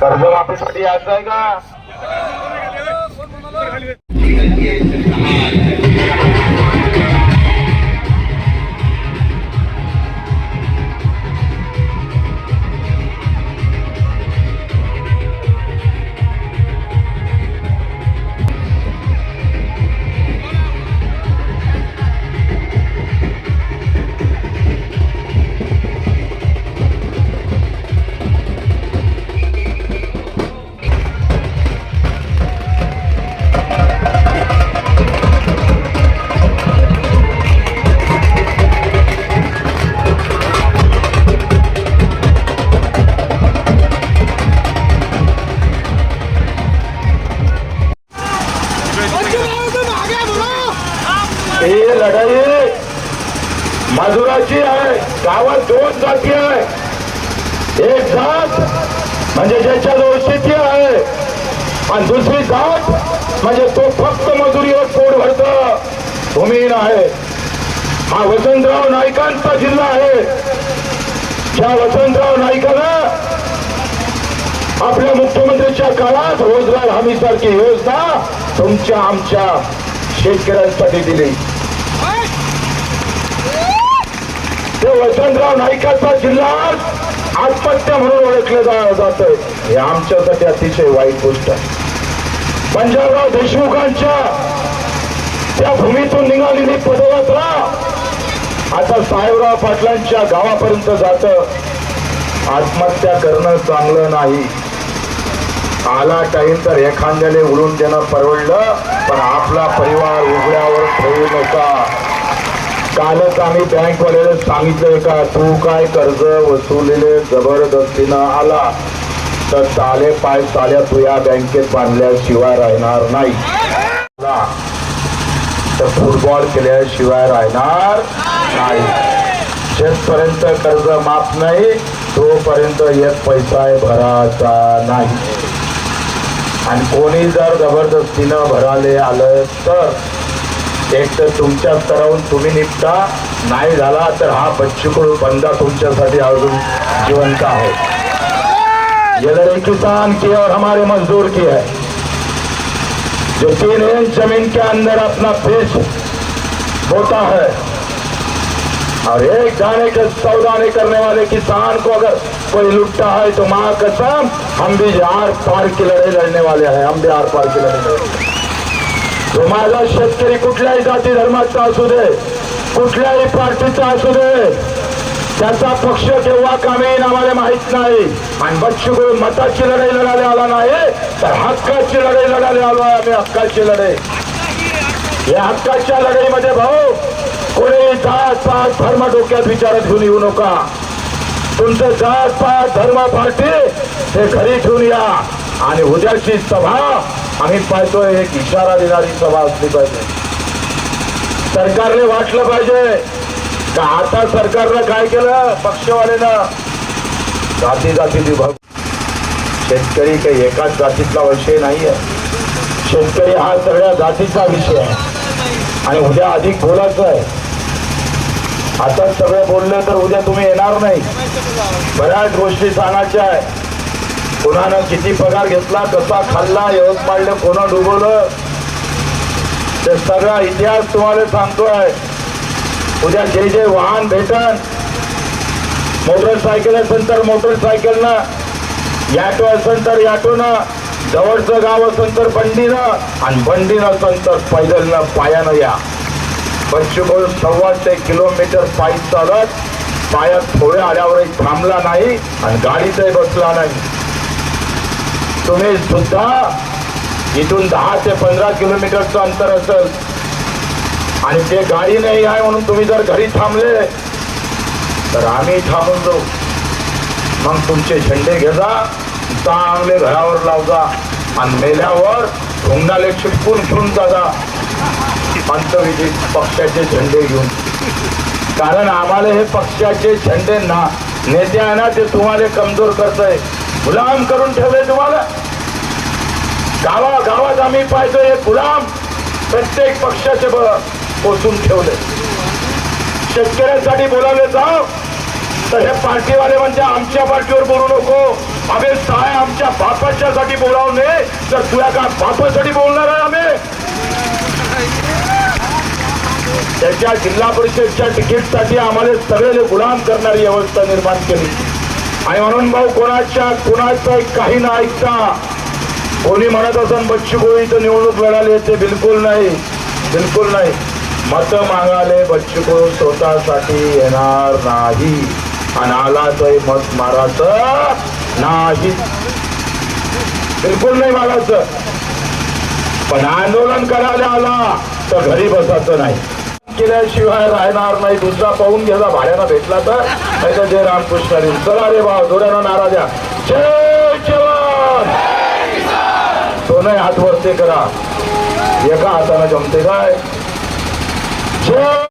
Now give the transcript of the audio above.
कर्जमाफीसाठी यायचं आहे का? लढाई मजुराची आहे गावात दोन जाती आहे. एक जात म्हणजे ज्याच्या शेती आहे आणि दुसरी जात म्हणजे तो फक्त मजुरीवर पोट भरत. भूमिहीन आहे. हा वसंतराव नाईकांचा जिल्हा आहे. ज्या वसंतराव नाईकानं आपल्या मुख्यमंत्रीच्या काळात रोजगार हमी सारखी योजना तुमच्या आमच्या शेतकऱ्यांसाठी दिली. ते वसंतराव नाईकाचा जिल्हा आत्महत्या म्हणून ओळखलं जा- जात हे आमच्यासाठी अतिशय वाईट गोष्ट आहे. पंजाबराव देशमुखांच्या त्या भूमीतून निघालेली पदयात्रा आता साहेबराव पाटलांच्या गावापर्यंत जात. आत्महत्या करणं चांगलं नाही. आला टाईम तर एखाद्याने उडून देणं परवडलं पण आपला परिवार उघड्यावर ठेवू नका. कालच आम्ही बँकवाल्याला सांगितलंय का तू काय कर्ज वसुलीले जबरदस्तीनं आला तर ताले पाय चाल्या तू या बँकेत बांधल्याशिवाय राहणार नाही. तर फुटबॉल केल्याशिवाय राहणार नाही. शेतपर्यंत कर्ज माफ नाही तोपर्यंत एक पैसा भरायचा नाही. आणि कोणी जर जबरदस्तीनं भराले आलं तर एक तर तुमच्या स्तरावरून तुम्ही निपटा. नाही झाला तर हा बच्चूकडून बंदा तुमच्यासाठी अजून का है ये लड़ाई किसान की और हमारे मजदूर की है. जो तीन इंच ज़मीन के अंदर अपना बीज बोता है। और एक दाने के सौदा नहीं करने वाले किसान को अगर कोई लुटता है तो माँ कसम, हम भी आर पार की लड़ाई लड़ने वाले हैं, हम भी आर पार की लड़ाई लड़ेंगे। तो माझा शेतकरी कुठल्याही जाती धर्माचा असू दे कुठल्याही पार्टीचा असू दे त्याचा पक्ष केव्हा कामी आम्हाला माहीत नाही. आणि बच्चू मताची लढाई लढायला आला नाही तर हक्काची लढाई लढायला आलो आहे आम्ही हक्काची लढाई. या हक्काच्या लढाईमध्ये भाऊ कोणी जात पात धर्म डोक्यात विचारात घेऊन येऊ नका. तुमचं जात पात धर्म पार्टी हे घरी ठेवून या. आणि उद्याची सभा आम्ही पाहतोय एक इशारा देणारी सभा असली पाहिजे. सरकारने वाटलं पाहिजे. का आता सरकारनं काय केलं? पक्षवालेनं जाती जाती विभाग. शेतकरी काही एकाच जातीतला विषय नाहीये. शेतकरी हा सगळ्या जातीचा विषय आहे. आणि उद्या अधिक बोलायचं आहे. आता सगळं बोललं तर उद्या तुम्ही येणार नाही. बऱ्याच गोष्टी सांगायच्या आहे. कोणानं किती पगार घेतला कसा खाल्ला यवतमाळनं कोणा डुबवलं? ते सगळा इतिहास तुम्हाला सांगतोय. उद्या जे जे वाहन भेटन मोटरसायकल असेल तर मोटरसायकलनं याटो असेल तर याटोनं जवळचं गाव असेल तर बंडीनं आणि बंडीनं असेल तर पैदलनं पायानं या. पंचकोल सव्वाशे किलोमीटर पायी चालत पायात थोड्या आल्यावरही थांबला नाही आणि गाडीतही बसला नाही. तुम्ही सुद्धा इथून दहा ते पंधरा किलोमीटरचं अंतर असेल. आणि ते गाडी नाही आहे म्हणून तुम्ही जर घरी थांबले तर आम्ही थांबून जाऊ. मग तुमचे झेंडे घेजा चांगले घरावर लावजा आणि मेल्यावर ढोंगाले चिटकून घेऊन जागा पंतविधी पक्षाचे झेंडे घेऊन. कारण आम्हाला हे पक्षाचे झेंडे ना नेते आहे ना ते तुम्हाला कमजोर करतय. गुलाम करून ठेवले तुम्हाला. गावा गावात आम्ही पाहतो हे गुलाम प्रत्येक पक्षाचे ब- पोचून ठेवले. शेतकऱ्यांसाठी बोलावले जाव. तर हे पार्टीवाले म्हणजे आमच्या पार्टीवर बोलू नको. आम्ही काय आमच्या बापाच्यासाठी बोलावू नये तर तुला का बापासाठी बोलणार आहे आम्ही? त्याच्या जिल्हा परिषदच्या तिकीटसाठी आम्हाला सगळे गुलाम करणारी व्यवस्था निर्माण केली. आणि म्हणून भाऊ कोणाच्या कोणाचं काही ना ऐकता. कोणी म्हणत असन बच्चू गोळी इथं निवडणूक लढाली ते बिलकुल नाही. बिलकुल नाही. मत मागाले बच्चू गोळी स्वतःसाठी येणार नाही. आणि आला तर मत मारायचं नाही. बिलकुल नाही मागायचं. पण आंदोलन करायला आला तर घरी बसायचं नाही. केल्याशिवाय राहणार नाही. दुसरा पाहून घ्यायला भाड्यानं भेटला तर. नाही तर जय रामकृष्ण चला रे भाव जोड्यानं नारा द्या. जय जवान! दोनही हात वरते करा. एका हाताने जमते काय? जय